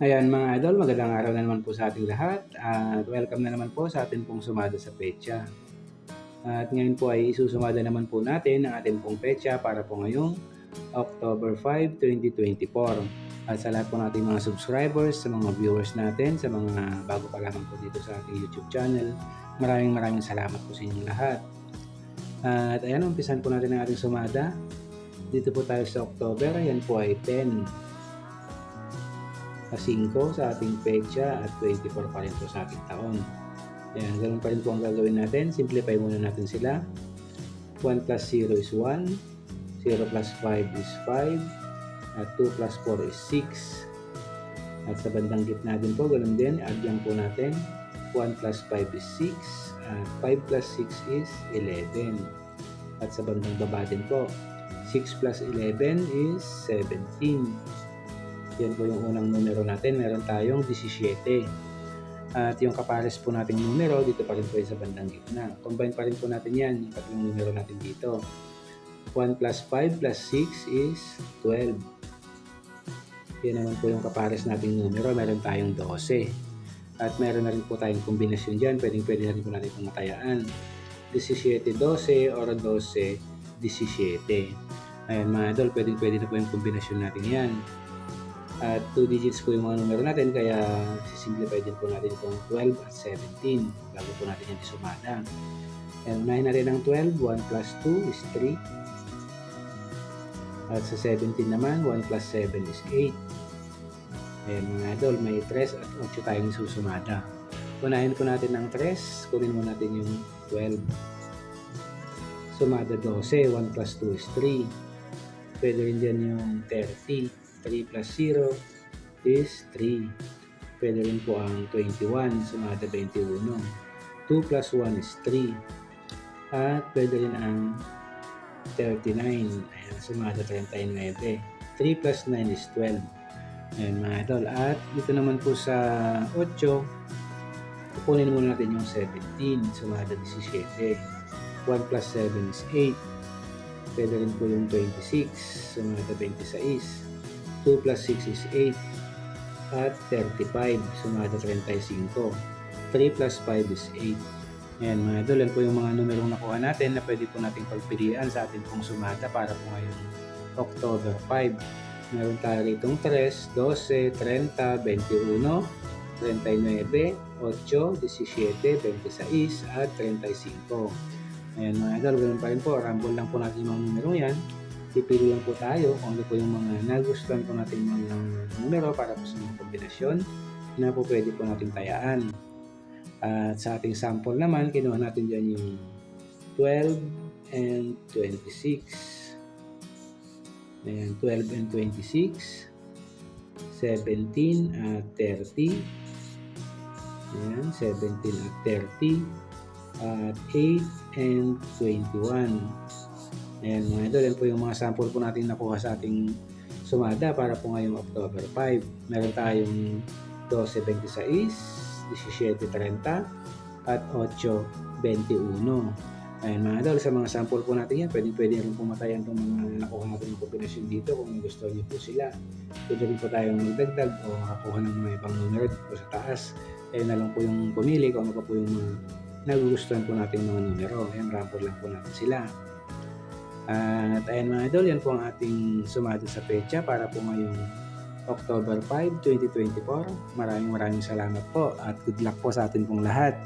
Ayan mga idol, magandang araw na naman po sa ating lahat at welcome na naman po sa ating pong sumada sa pecha. At ngayon po ay isusumada naman po natin ang ating pong pecha para po ngayong October 5, 2024. At sa lahat po nating mga subscribers, sa mga viewers natin, sa mga bago pa lamang po dito sa ating YouTube channel, maraming maraming salamat po sa inyong lahat. At ayan, umpisan po natin ang ating sumada. Dito po tayo sa October, ayan po ay 10 na 5 sa ating pecha at 24 pa rin po sa ating taon. Ayan, ganun pa rin po ang gagawin natin. Simplify muna natin sila. 1 plus 0 is 1. 0 plus 5 is 5. At 2 plus 4 is 6. At sa bandang gitna din po, ganun din. Add lang po natin. 1 plus 5 is 6. At 5 plus 6 is 11. At sa bandang baba din po, 6 plus 11 is 17. Yan po yung unang numero natin. Meron tayong 17. At yung kapares po nating numero, dito pa rin po sa bandang gitna. Combine pa rin po natin yan, yung tatlong numero natin dito. 1 plus 5 plus 6 is 12. Yan naman po yung kapares nating numero. Meron tayong 12. At meron na rin po tayong kombinasyon dyan. Pwedeng pwede na rin po natin pumatayaan. 17-12 or 12-17. Ayan mga idol, pwedeng pwede na po yung kombinasyon natin yan. At 2 digits po yung mga numero natin, kaya sisimplify din po natin itong 12 at 17 bago po natin yung isumada. And unahin natin ang 12, 1 plus 2 is 3. At sa 17 naman, 1 plus 7 is 8. Ayan mga idol, may 3 at 8 tayong susumada. Unahin po natin ang 3, kunin mo natin yung 12. Sumada 12, 1 plus 2 is 3. Pwede rin dyan yung 30. 3 plus 0 is 3. Pwede rin po ang 21, sumada 21. 2 plus 1 is 3. At pwede rin ang 39, ayan, sumada 39. 3 plus 9 is 12. Ayan mga idol. At dito naman po sa 8, kukunin muna natin yung 17, sumada 17. 1 plus 7 is 8. Pwede rin po yung 26, sumada 26. 2 plus 6 is 8 at 35 sumada 35 3 plus 5 is 8 Ayan mga idol, yan po yung mga numerong nakuha natin na pwede po nating pagpilian sa ating pong sumada para po ngayong October 5 meron tayo rito 3, 12, 30, 21 39, 8, 17, 26 at 35 Ayan mga idol, ganun pa rin po, rumble lang po natin yung mga numerong yan pipili lang po tayo kung ano po yung mga nagustuhan po natin mga numero para po sa mga kombinasyon na po pwede po natin tayaan. At sa ating sample naman, kinuha natin dyan yung 12 and 26. Ayan, 12 and 26. 17 at 30. Ayan, 17 at 30. At 8 and 21. Ayan mga idol, yan po yung mga sample po natin nakuha sa ating sumada para po ngayong October 5. Meron tayong 12.26, 17.30, at 8.21. Ayan mga idol, sa mga sample po natin yan, pwede pwede rin pumatayan itong mga nakuha natin ng kombinasyon dito kung gusto niyo po sila. Pwede rin po tayong magdagdag o makakuha ng mga ibang numero po sa taas. Ayan na lang po yung pumili kung ano po yung mga nagugustuhan po natin mga numero. Ayan, rample lang po natin sila. At ayan mga idol, yan po ang ating sumado sa pecha para po ngayong October 5, 2024. Maraming maraming salamat po at good luck po sa atin pong lahat.